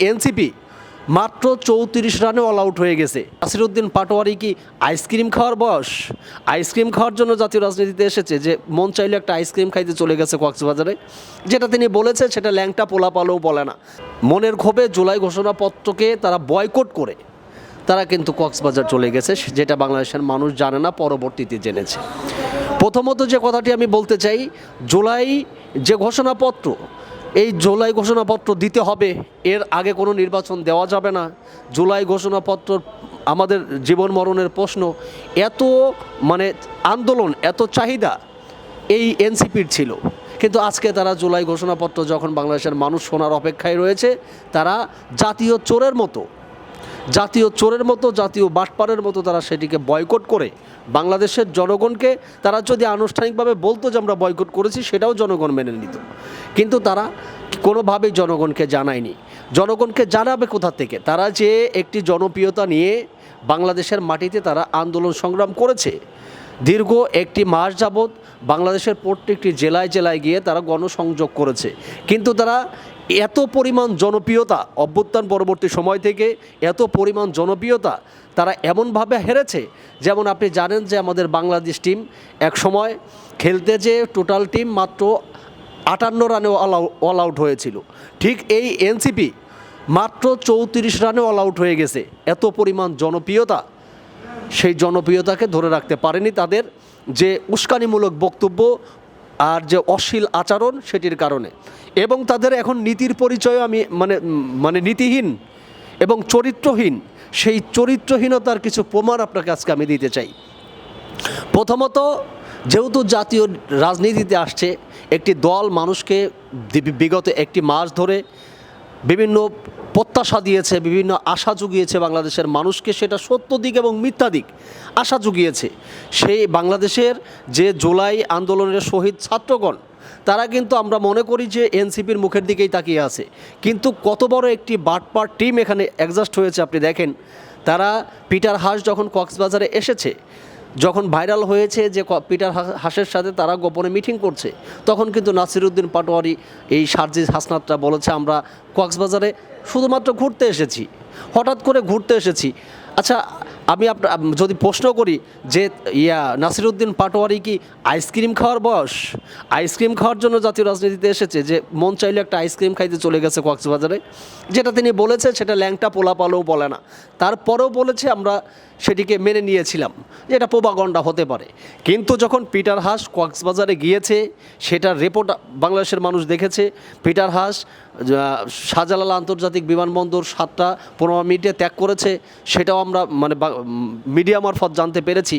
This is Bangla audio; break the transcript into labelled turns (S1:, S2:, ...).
S1: এনসিপি মাত্র চৌত্রিশ রানে অল আউট হয়ে গেছে। নাসিরুদ্দিন পাটোয়ারি কি আইসক্রিম খাওয়ার বয়স? আইসক্রিম খাওয়ার জন্য জাতীয় রাজনীতিতে এসেছে যে, মন চাইলে একটা আইসক্রিম খাইতে চলে গেছে কক্সবাজারে। যেটা তিনি বলেছে সেটা ল্যাংটা পোলা পালেও বলে না। মনের ক্ষোভে জুলাই ঘোষণাপত্রকে তারা বয়কট করে। তারা কিন্তু কক্সবাজার চলে গেছে, যেটা বাংলাদেশের মানুষ জানে না, পরবর্তীতে জেনেছে। প্রথমত যে কথাটি আমি বলতে চাই, জুলাই যে ঘোষণাপত্র এই জুলাই ঘোষণাপত্র দিতে হবে। এর আগে কোনো নির্বাচন দেওয়া যাবে না। জুলাই ঘোষণাপত্র আমাদের জীবন মরণের প্রশ্ন। এত মানে আন্দোলন, এত চাহিদা এই এনসিপির ছিল। কিন্তু আজকে তারা জুলাই ঘোষণাপত্র যখন বাংলাদেশের মানুষ শোনার অপেক্ষায় রয়েছে, তারা জাতীয় চোরের মতো জাতীয় চোরের মতো, জাতীয় বাটপারের মতো তারা সেটিকে বয়কট করে বাংলাদেশের জনগণকে, তারা যদি আনুষ্ঠানিকভাবে বলতো যে আমরা বয়কট করেছি, সেটাও জনগণ মেনে নিত। কিন্তু তারা কোনোভাবেই জনগণকে জানায়নি। জনগণকে জানাবে কোথা থেকে? তারা যে একটি জনপ্রিয়তা নিয়ে বাংলাদেশের মাটিতে তারা আন্দোলন সংগ্রাম করেছে, দীর্ঘ একটি মাস যাবৎ বাংলাদেশের প্রত্যেকটি জেলায় জেলায় গিয়ে তারা গণসংযোগ করেছে। কিন্তু তারা এত পরিমাণ জনপ্রিয়তা অভ্যুত্থান পরবর্তী সময় থেকে এত পরিমাণ জনপ্রিয়তা তারা এমনভাবে হেরেছে, যেমন আপনি জানেন যে আমাদের বাংলাদেশ টিম এক সময় খেলতে যে টোটাল টিম মাত্র আটান্ন রানে অল আউট হয়েছিল। ঠিক এই এনসিপি মাত্র চৌত্রিশ রানে অল আউট হয়ে গেছে। এত পরিমাণ জনপ্রিয়তা সেই জনপ্রিয়তাকে ধরে রাখতে পারেনি তাদের যে উস্কানিমূলক বক্তব্য আর যে অশ্লীল আচরণ সেটির কারণে। এবং তাদের এখন নীতির পরিচয় আমি মানে মানে নীতিহীন এবং চরিত্রহীন। সেই চরিত্রহীনতার কিছু প্রমাণ আপনাকে আজকে আমি দিতে চাই। প্রথমত, যেহেতু জাতীয় রাজনীতিতে আসছে, একটি দল মানুষকে বিগত একটি মাস ধরে বিভিন্ন প্রত্যাশা দিয়েছে, বিভিন্ন আশা জুগিয়েছে বাংলাদেশের মানুষকে, সেটা সত্য দিক এবং মিথ্যা দিক আশা জুগিয়েছে। সেই বাংলাদেশের যে জুলাই আন্দোলনের শহীদ ছাত্রগণ, তারা কিন্তু আমরা মনে করি যে এনসিপির মুখের দিকেই তাকিয়ে আছে। কিন্তু কত বড় একটি বাটপার টিম এখানে অ্যাডজাস্ট হয়েছে, আপনি দেখেন। তারা পিটার হাস যখন কক্সবাজারে এসেছে যখন ভাইরাল হয়েছে যে পিটার হাসের সাথে তারা গোপনে মিটিং করছে, তখন কিন্তু নাসিরুদ্দিন পাটোয়ারি এই সার্জিস হাসনাতটা বলেছে, আমরা কক্সবাজারে শুধুমাত্র ঘুরতে এসেছি। হঠাৎ করে ঘুরতে এসেছি। আচ্ছা আমি আপনার যদি প্রশ্ন করি যে, ইয়া, নাসিরুদ্দিন পাটোয়ারি কি আইসক্রিম খাওয়ার বয়স? আইসক্রিম খাওয়ার জন্য জাতীয় রাজনীতিতে এসেছে যে, মন চাইলে একটা আইসক্রিম খাইতে চলে গেছে কক্সবাজারে। যেটা তিনি বলেছে সেটা ল্যাংটা পোলা পালেও বলে না। তারপরেও বলেছে, আমরা সেটিকে মেনে নিয়েছিলাম। যে এটা প্রবাগণ্ডা হতে পারে। কিন্তু যখন পিটার হাস কক্সবাজারে গিয়েছে, সেটার রেপোর্ট বাংলাদেশের মানুষ দেখেছে, পিটার হাস শাহজালাল আন্তর্জাতিক বিমানবন্দর সাতটা পনেরো মিনিটে ত্যাগ করেছে, সেটাও আমরা মানে মিডিয়া মারফত জানতে পেরেছি।